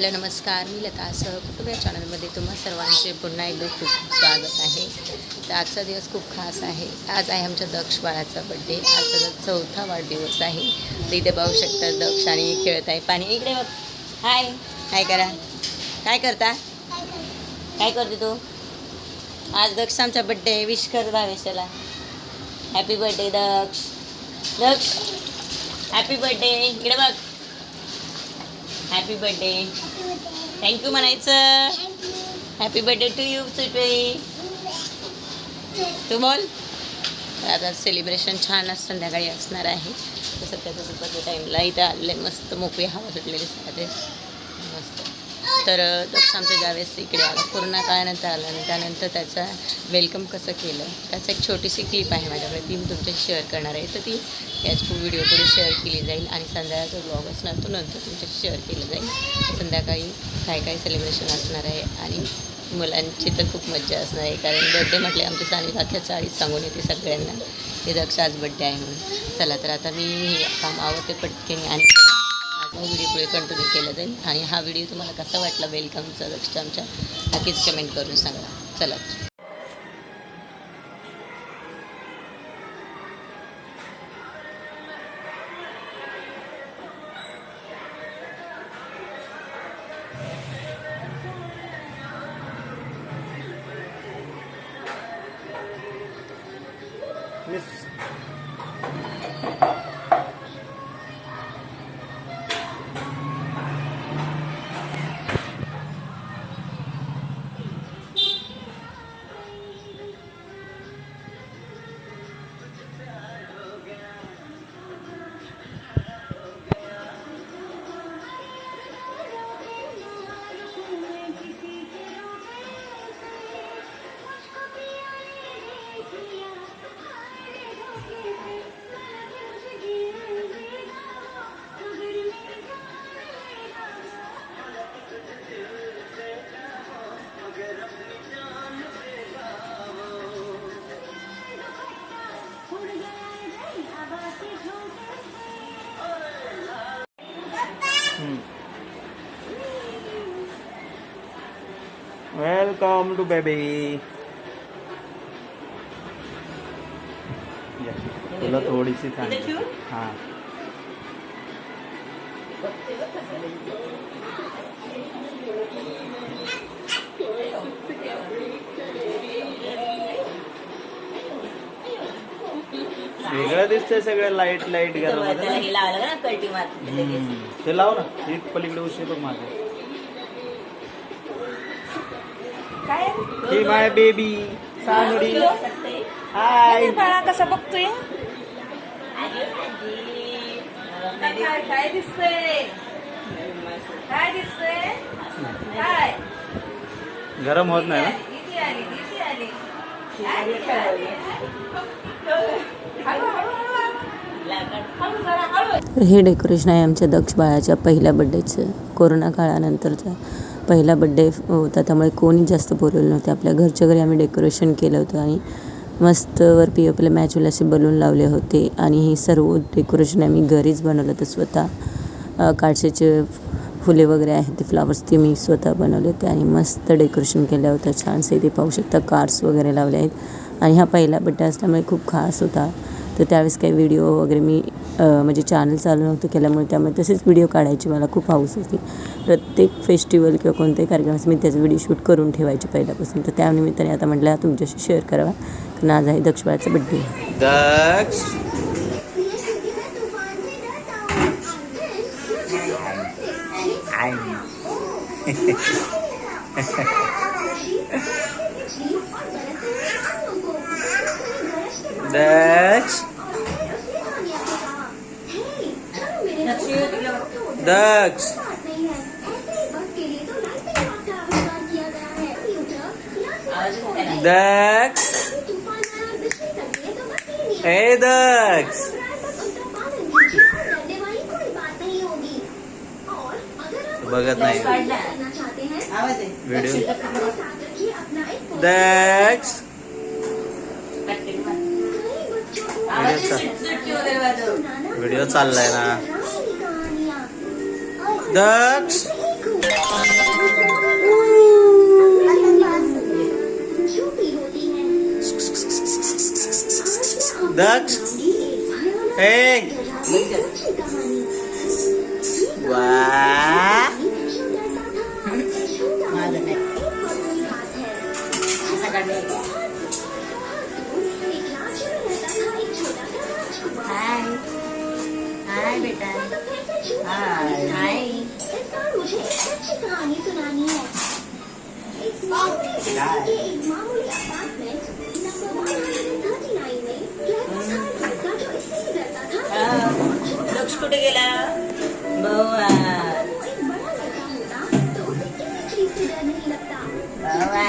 Hello नमस्कार मी लता सह कुटुंब या चॅनलमध्ये तुम्हा सर्वांचे पुन्हा एकदा खूप स्वागत आहे. तर आजचा दिवस खूप खास आहे. आज आहे आमच्या दक्ष बाळाचा बड्डे आज त्याचा चौथा वाढदिवस आहे तर इथे पाहू शकता दक्ष आणि खेळत आहे. पाणी इकडे बघ. हाय हाय करा. काय करता? काय करते तू? आज दक्ष आमचा बड्डे आहे. विश कर Bhavesh happy birthday Daksh. Daksh. Happy birthday इकडे बघ. हॅपी बर्थडे थँक्यू म्हणायचं हॅपी बर्थडे टू यू सुटे तू बोल. आता सेलिब्रेशन छान संध्याकाळी असणार आहे. तर सध्याचं दुपारच्या टाईमला इथं आलेले मस्त मोकळी हवा सुटलेली असते तर दक्ष आमच्या ज्यावेळेस इकडे आला पूर्ण काळानंतर आला आणि त्यानंतर त्याचा वेलकम कसं केलं त्याचं एक छोटीशी क्लिप आहे माझ्याकडे ती मी तुमच्याशी शेअर करणार आहे. तर ती याच व्हिडिओ पुढे शेअर केली जाईल आणि संध्याकाळचा ब्लॉग असणार तो नंतर तुमच्याशी शेअर केलं जाईल. संध्याकाळी काय काय सेलिब्रेशन असणार आहे आणि मुलांची तर खूप मज्जा असणार आहे कारण बड्डे म्हटले आमच्या चांगली अख्ख्या चाळीस सांगून येते सगळ्यांना. हे दक्ष आज बड्डे आहे म्हणून. चला तर आता मी हे काम आवडते पटकेने आणि हा व्हिडिओ पुढे कंटिन्यू केला जाईल. आणि हा व्हिडिओ तुम्हाला कसा वाटला वेलकमचा लक्ष आमच्या नक्कीच कमेंट करून सांगा. चला. मिस वेलकम टू बेबी तुला थोडीशी ठेवू? हां. वेगळं दिसतंय सगळं लाइट लाइट त्याला गरम हे लावलं ना कल्टी मारते. लगेच. ते लाव ना. ही पलीकडे उशी बघ माझं. ही माय बेबी सानुरी हाय बाळा कसा बघतोय? आजी, आजी. काय काय दिसतंय? काय दिसतंय? काय? गरम होत नाही ना? हे डेकोरेशन आहे आमच्या दक्ष बाळाच्या पहिल्या बड्डेचं कोरोना काळानंतरचा. पहिला बड्डे होता त्यामुळे कोणी जास्त बोलवलं नव्हते. आपल्या घरच्या घरी आम्ही डेकोरेशन केलं होतं आणि मस्त वर पी आपल्या होईल असे बलून लावले होते आणि हे सर्व डेकोरेशन आम्ही घरीच बनवलं होतं. स्वतः काडशाचे फुले वगैरे आहेत ते फ्लावर्स ते मी स्वतः बनवले होते आणि मस्त डेकोरेशन केलं होतं. छानसे ते पाहू शकता कार्स वगैरे लावले आहेत. आणि हा पहिला बड्डे असल्यामुळे खूप खास होता. तर त्यावेळेस काही व्हिडिओ वगैरे मी म्हणजे चॅनल चालू नव्हतं केल्यामुळे त्यामुळे तसेच व्हिडिओ काढायची मला खूप हाऊस होती. प्रत्येक फेस्टिवल किंवा कोणत्याही कार्यक्रमास मी त्याचा व्हिडिओ शूट करून ठेवायचे पहिल्यापासून. तर त्यानिमित्ताने आता म्हटलं तुमच्याशी शेअर करावा. कारण आज आहे दक्षबाळाचा बड्डे दक्ष! दक्ष! दक्ष दक्ष ए दक्ष बघत नाही. व्हिडिओ दक्ष व्हिडिओ चाललाय ना. दक्ष दक्ष ए वा माझं नाही सगळं हाय हाय बेटा हाय हाय मुझे एक अच्छी कहानी सुनानी है एक मामूली से के एक मामूली अपार्टमेंट नंबर 139 में रहता था एक लड़का जो इससे ही डरता था लक्ष कुठे गेला बवा वो एक बड़ा लड़का होता तो उसे किसी चीज से डर नहीं लगता बवा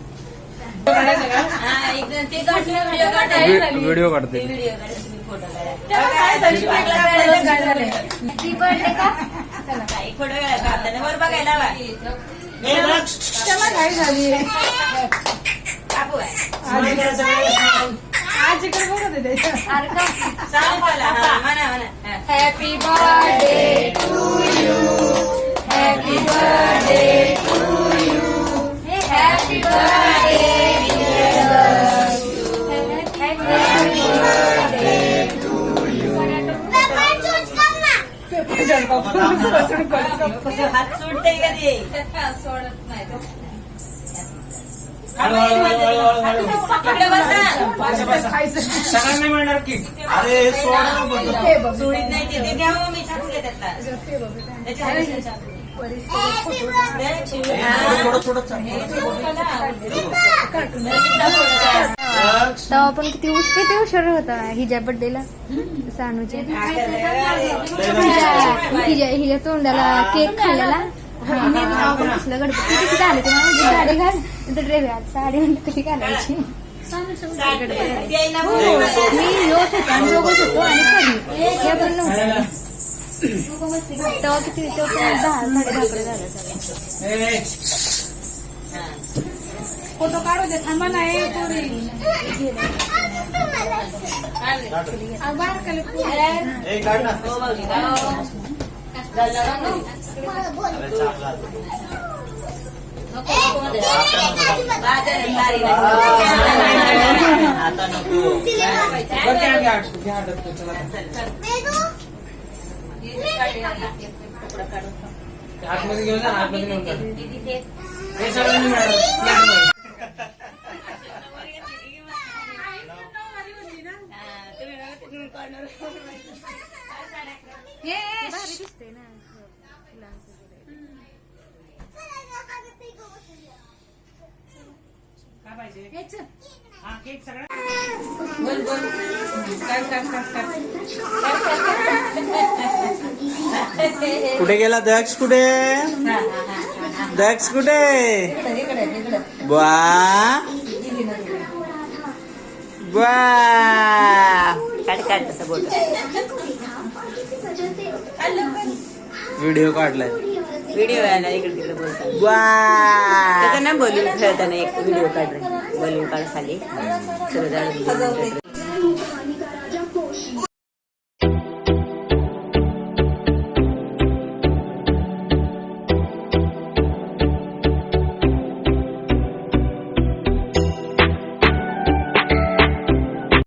व्हिडिओ काढते वर बघायला हवा. ए, दक्ष. कापू आहे. स्माईल करा सगळे. सांग मला. हा, म्हणा, म्हणा. हा. हॅपी बर्थडे सगळ्यांना मिळणार की अरे सोड ना बघ. सोडीत नाही ते. ते घ्या मग मी टाकून घे त्यातला. त्याच्या हातात टाकून. दे, चिवडा. थोडं थोडं चाल. दक्ष तेव्हा आपण किती उश किती हुशार होता हिच्या बर्थडेला सानूच्या हिच्या हिच्या हिच्या तोंडाला केक खाल्लेला कसलं गणपती किती झाले तुम्हाला साडी घाल? नंतर ड्रेस घाल. साडी म्हणजे कशी घालायची? ते ना हो मी योच होतो आणि दोघच होतो आणि कधी हे पण नव्हतं. तेव्हा किती तेव्हा दहा साडे दहाकडे झालं फोटो काढू दे थांबा नाही पोरी. हो, आता नको. आतमध्ये घेऊन जा आतमध्ये घेऊन जा काय पाहिजे? हा केक सगळा? बोल बोल. काय काय काय कुठे गेला दक्ष कुठे? दक्ष कुठे? वा वा काढ काढ तसं बोट व्हिडिओ काढलाय. व्हिडिओ ना इकडे तिकडे बोलताना वा. त्याचं ना बलून खेळताना एक व्हिडिओ काढ बलून काढ खाली. सगळं